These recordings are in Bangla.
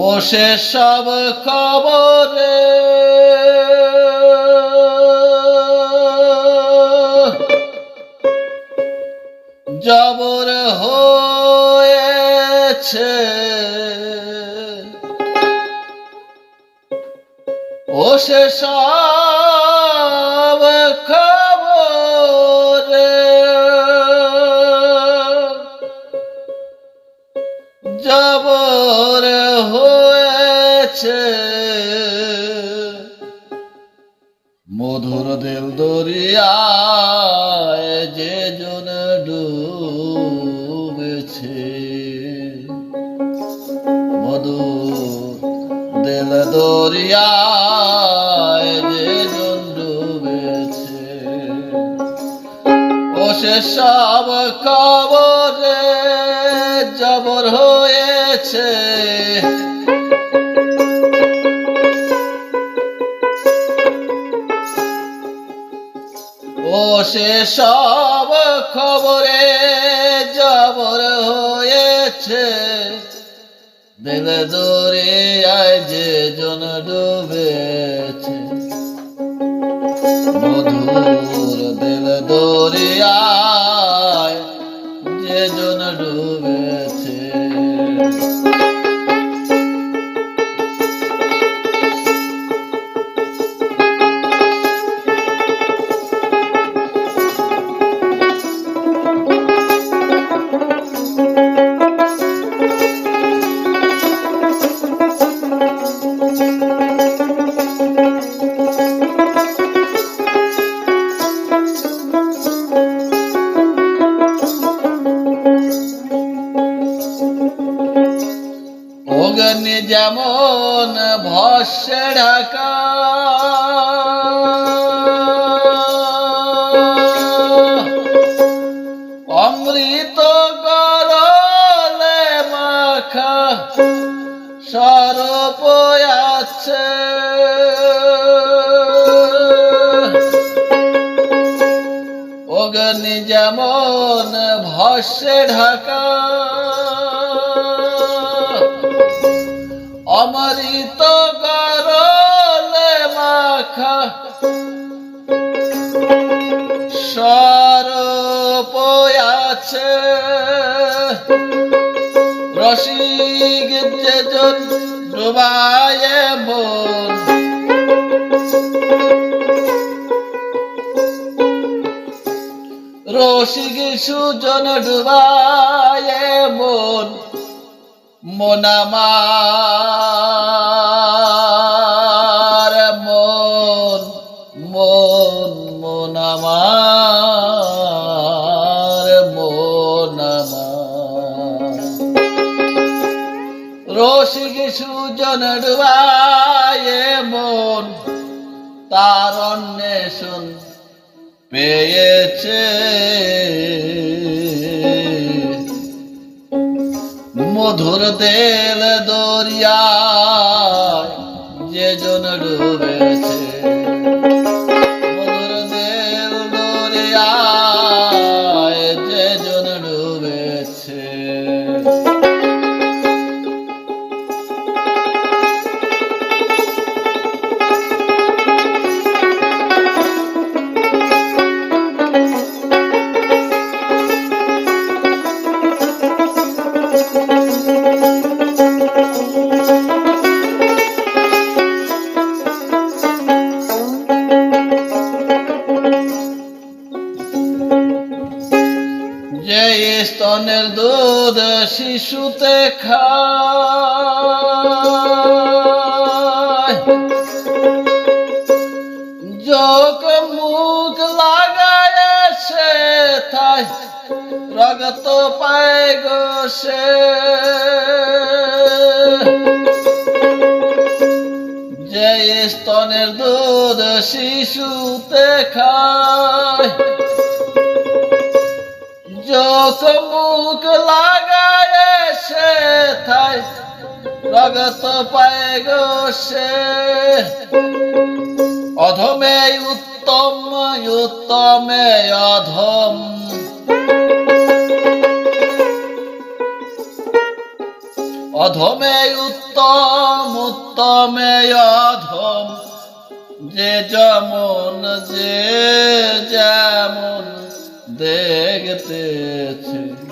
ও সে সব খবরে ও সে সব খবরে জবর হয়েছে। মধুর দিল দরিয়ায় যে জন ডুবেছে। মধুর দিল দরিয়ায় যে জন ডুবেছে। ও সে সব খবরে জবর হয়েছে। ও সে সব খবরে জবর হয়েছে। দিল দূরে আয় যে জন ডুবেছে। মধুর যেমন ভস্যে ঢাকা। অমৃত গরলে মাখা সরপ আছে। অগ্নি যেমন ভস্যে ঢাকা। অমৃত গরলে মাখা সরপ আছে। রসিক যেজন ডুবায় মন। রসিক সুজন ডুবায় মন। মনামার মন মন মনামার মনামার। রসিক সুজন ডুবায় মন তার অন্বেষণ পেয়েছে। মধুর তেল দরিয়া যে জন ডুবেছে যে স্তনের দুধ শিশুতে যোগ মুখ লাগায় সে থাই রগত পায় গো সে। যে স্তনের দুধ শিশুতে খায় রগত পায় সে। অধমে উত্তম, উত্তমে অধম। অধমে উত্তম, উত্তমে অধম। যে যেমন যে যেমন দেখতেছে।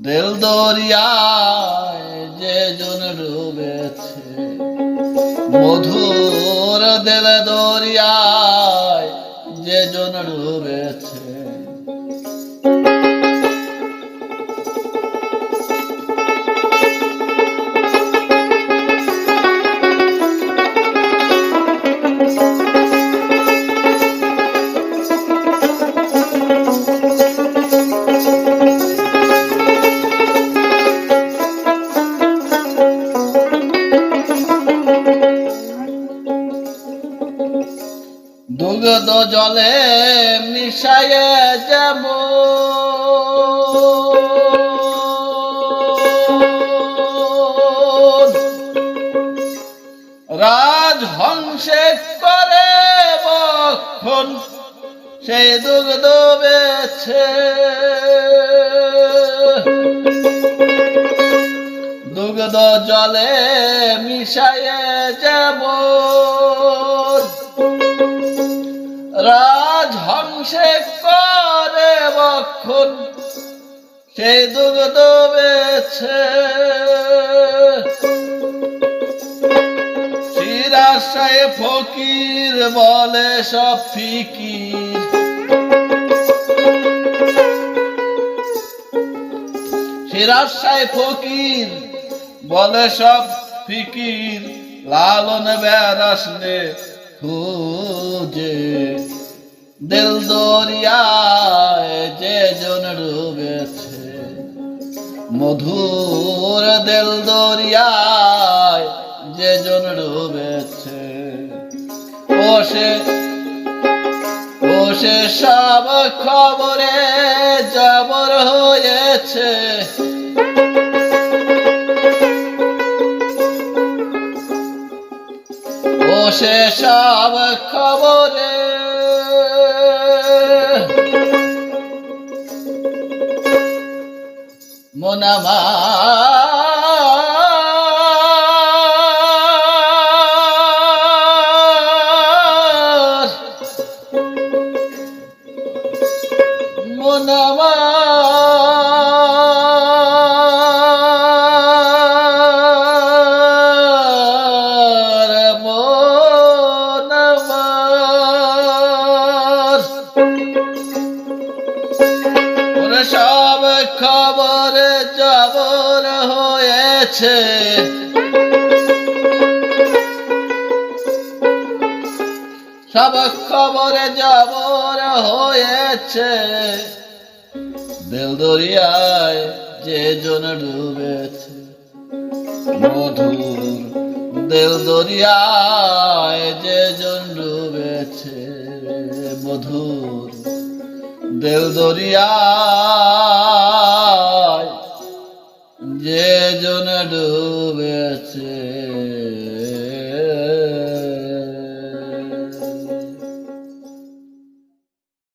দিল দরিয়ায় যে জন ডুবেছে। মধুর দিল দরিয়ায় যে জন ডুবেছে। দুগ্ধ জলে মিশায়ে যাব। রাজহংসে করে বক্ষণ সেই দুগ্ধ বেছে। দুগ্ধ জলে মিশায়ে যাব। রাজহংসে করে বক্ষণ সেই দুগ্ধ বেছে ফকির বলে সব ফিকির। শিরাশায় ফকির বলে সব ফিকির, লালন বেড়াসলে খুঁজে। দিল দরিয়ায় যে জন ডুবেছে। মধুর দিল দরিয়ায় যে জন ডুবেছে। ও সে সব খবরে জবর হয়েছে। সে সব খবরে মনামার হয়েছে। সব খবরে জবর হয়েছে। দিল দরিয়ায় যে জন ডুবেছে। মধুর দিল দরিয়ায় যে জন ডুবেছে মধুর দিল দরিয়ায় যে জন ডুবেছে।